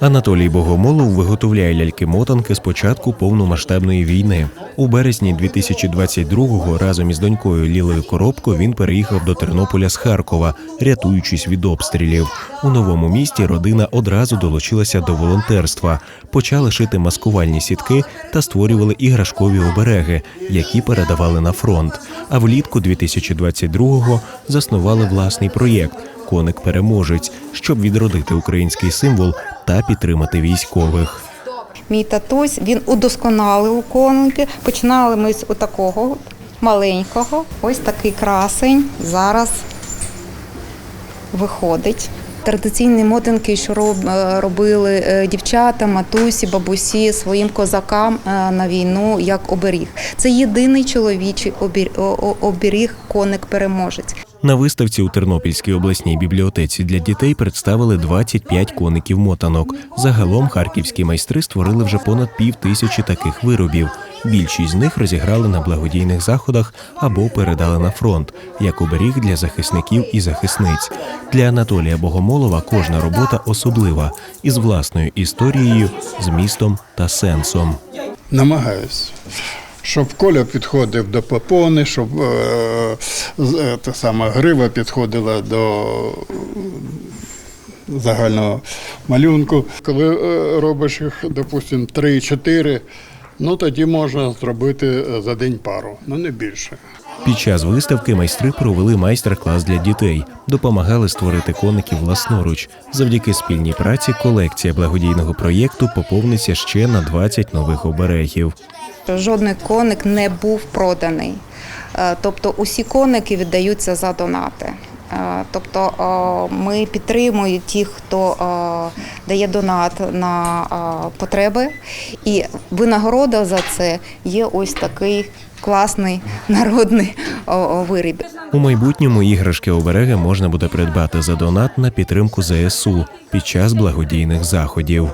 Анатолій Богомолов виготовляє ляльки-мотанки з початку повномасштабної війни. У березні 2022-го разом із донькою Лілою Коробко він переїхав до Тернополя з Харкова, рятуючись від обстрілів. У новому місті родина одразу долучилася до волонтерства, почали шити маскувальні сітки та створювали іграшкові обереги, які передавали на фронт. А влітку 2022-го заснували власний проєкт Коник переможець, щоб відродити український символ та підтримати військових. Мій татусь він удосконалив коники. Починали ми з отакого маленького. Ось такий красень зараз виходить. Традиційні мотинки, що е, робили е, дівчата, матусі, бабусі своїм козакам е, на війну як оберіг. Це єдиний чоловічий оберіг коник переможець. На виставці у Тернопільській обласній бібліотеці для дітей представили 25 коників мотанок. Загалом харківські майстри створили вже понад пів тисячі таких виробів. Більшість з них розіграли на благодійних заходах або передали на фронт як оберіг для захисників і захисниць. Для Анатолія Богомолова кожна робота особлива із власною історією, змістом та сенсом. Намагаюсь. Щоб коля підходив до попони, щоб е, е, та сама грива підходила до загального малюнку. Коли е, робиш їх, допустимо, 3-4, ну тоді можна зробити за день пару, ну не більше. Під час виставки майстри провели майстер-клас для дітей, допомагали створити коників власноруч. Завдяки спільній праці колекція благодійного проєкту поповниться ще на 20 нових оберегів. Жодний коник не був проданий. Е, Тобто усі коники віддаються за донати. Е, Тобто е, ми підтримуємо тих, хто дає донат на потреби, і винагорода за це є ось такий класний народний виріб. У майбутньому іграшки обереги можна буде придбати за донат на підтримку ЗСУ під час благодійних заходів.